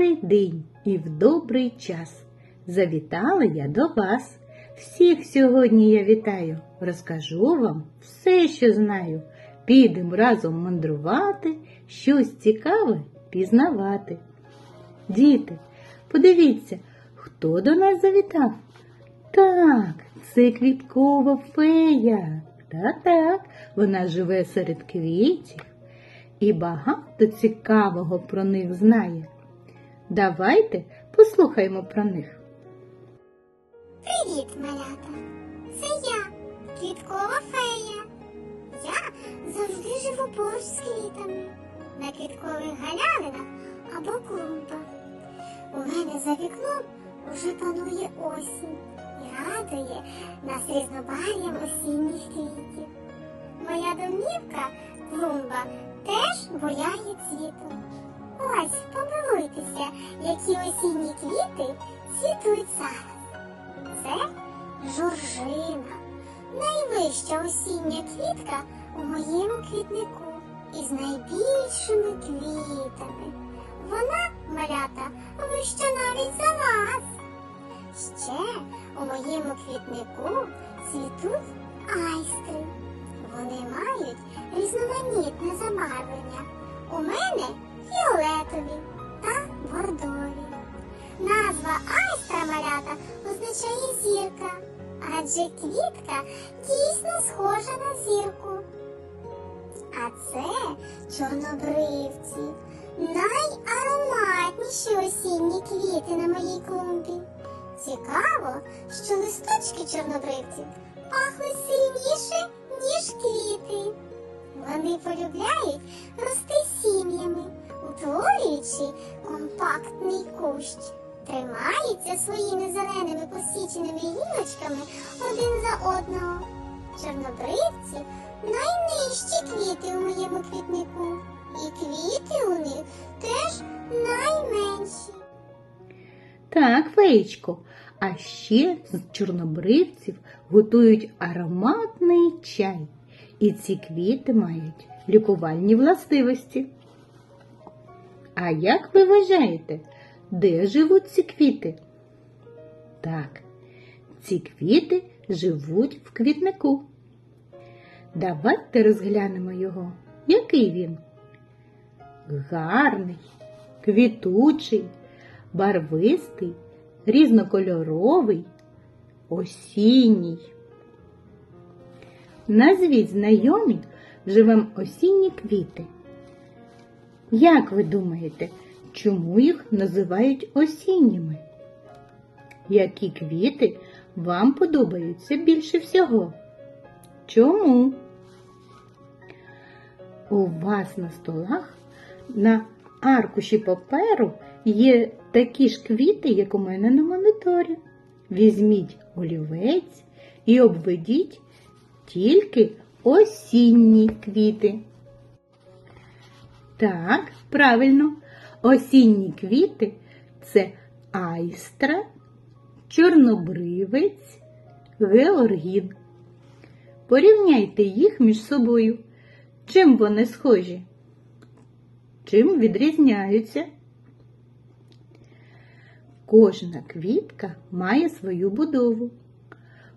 Добрий день і в добрий час завітала я до вас. Всіх сьогодні я вітаю, розкажу вам все, що знаю. Підемо разом мандрувати, щось цікаве пізнавати. Діти, подивіться, хто до нас завітав? Так, це квіткова фея. Та-так, вона живе серед квітів і багато цікавого про них знає. Давайте послухаймо про них. Привіт, малята! Це я, квіткова фея. Я завжди живу поруч з квітами, на квіткових галявинах або клумбах. У мене за вікном уже панує осінь і радує нас різнобарв'ям осінніх квітів. Моя домівка, клумба, теж буяє цвітом. Ось, помилуйтеся, які осінні квіти цвітуть зараз. Це жоржина, найвища осіння квітка у моєму квітнику із найбільшими квітами. Вона, малята, вища навіть за вас. Ще у моєму квітнику цвітуть айстри. Вони мають різноманітне забарвлення. У мене фіолетові та бордові. Назва айстра малята означає зірка, адже квітка дійсно схожа на зірку. А це чорнобривці, найароматніші осінні квіти на моїй клумбі. Цікаво, що листочки чорнобривців пахнуть сильніше, ніж квіти. Вони полюбляють рости сім'ями, утворюючи компактний кущ. Тримаються своїми зеленими посіченими гілочками один за одного. Чорнобривці найнижчі квіти у моєму квітнику, і квіти у них теж найменші. Так, феєчко, а ще з чорнобривців готують ароматний чай. І ці квіти мають лікувальні властивості. А як ви вважаєте, де живуть ці квіти? Так, ці квіти живуть в квітнику. Давайте розглянемо його. Який він? Гарний, квітучий, барвистий, різнокольоровий, осінній. Назвіть знайомі живем осінні квіти. Як ви думаєте, чому їх називають осінніми? Які квіти вам подобаються більше всього? Чому? У вас на столах на аркуші паперу є такі ж квіти, як у мене на моніторі. Візьміть олівець і обведіть тільки осінні квіти. Так, правильно, осінні квіти це айстра, чорнобривець, георгін. Порівняйте їх між собою. Чим вони схожі? Чим відрізняються? Кожна квітка має свою будову.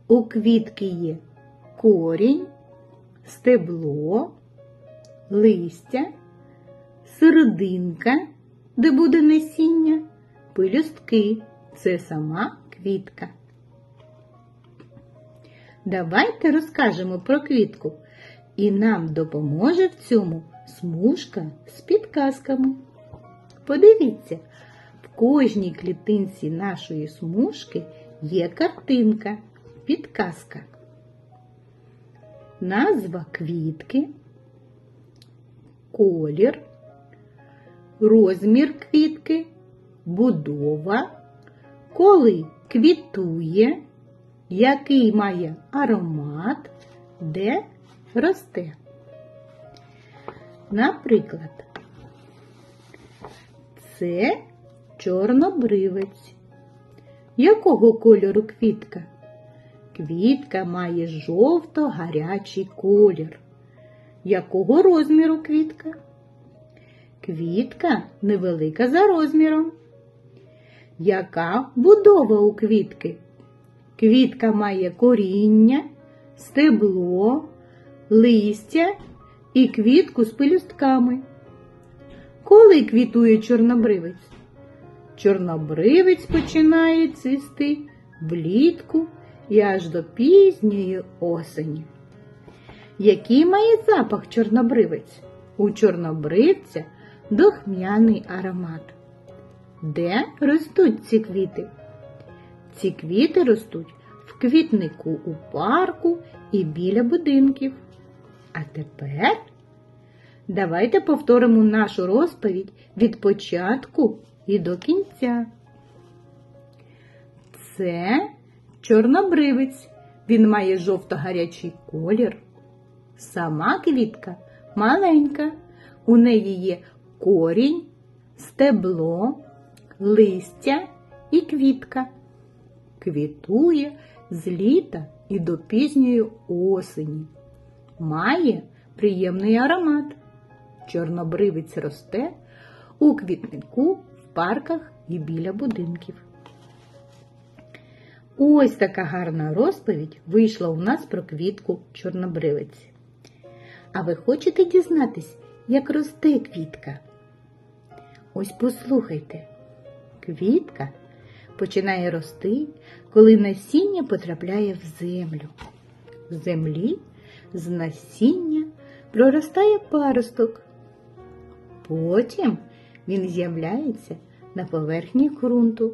У квітки є корінь, стебло, листя, серединка, де буде насіння, пелюстки це сама квітка. Давайте розкажемо про квітку, і нам допоможе в цьому смужка з підказками. Подивіться, в кожній клітинці нашої смужки є картинка, підказка. Назва квітки, колір, розмір квітки, будова, коли квітує, який має аромат, де росте. Наприклад, це чорнобривець. Якого кольору квітка? Квітка має жовто-гарячий колір. Якого розміру квітка? Квітка невелика за розміром. Яка будова у квітки? Квітка має коріння, стебло, листя і квітку з пелюстками. Коли квітує чорнобривець? Чорнобривець починає цвісти влітку і аж до пізньої осені. Який має запах чорнобривець? У чорнобривця дохмяний аромат. Де ростуть ці квіти? Ці квіти ростуть в квітнику у парку і біля будинків. А тепер давайте повторимо нашу розповідь від початку і до кінця. Це чорнобривець. Він має жовто-гарячий колір. Сама квітка маленька. У неї є корінь, стебло, листя і квітка. Квітує з літа і до пізньої осені. Має приємний аромат. Чорнобривець росте у квітнику, в парках і біля будинків. Ось така гарна розповідь вийшла у нас про квітку чорнобривець. А ви хочете дізнатись, як росте квітка? Ось послухайте. Квітка починає рости, коли насіння потрапляє в землю. В землі з насіння проростає паросток. Потім він з'являється на поверхні ґрунту.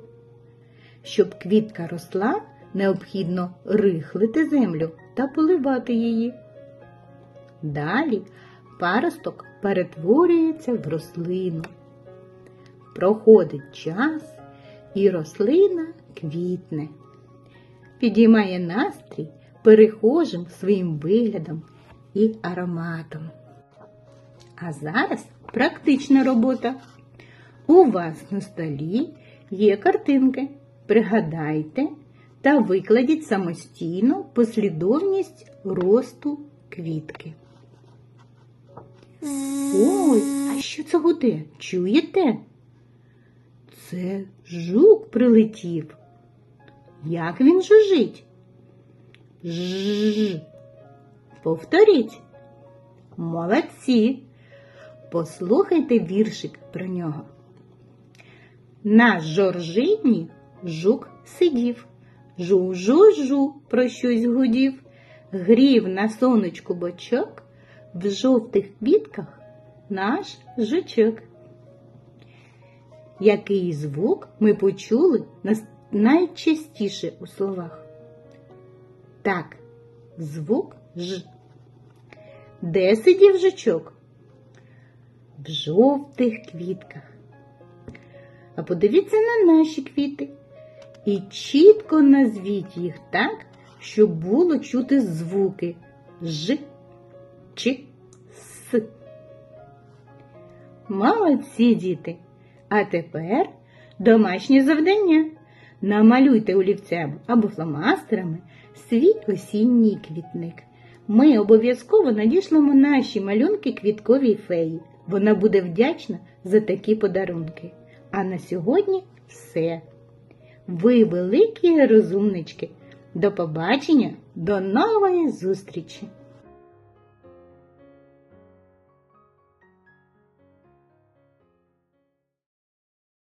Щоб квітка росла, необхідно рихлити землю та поливати її. Далі паросток перетворюється в рослину. Проходить час, і рослина квітне, підіймає настрій перехожим своїм виглядом і ароматом. А зараз практична робота. У вас на столі є картинки. Пригадайте та викладіть самостійно послідовність росту квітки. Ой, а що це гуде? Чуєте? Це жук прилетів. Як він жужить? Жж. Повторіть. Молодці. Послухайте віршик про нього. На жоржині жук сидів, жу-жу-жу про щось гудів, грів на сонечку бочок, в жовтих квітках наш жучок. Який звук ми почули найчастіше у словах? Так, звук Ж. Де сидів жучок? В жовтих квітках. А подивіться на наші квіти і чітко назвіть їх так, щоб було чути звуки Ж, Ч, С. Молодці діти! А тепер домашнє завдання. Намалюйте олівцем або фломастерами свій осінній квітник. Ми обов'язково надішлемо наші малюнки квітковій феї. Вона буде вдячна за такі подарунки. А на сьогодні все. Ви великі розумнички. До побачення, до нової зустрічі!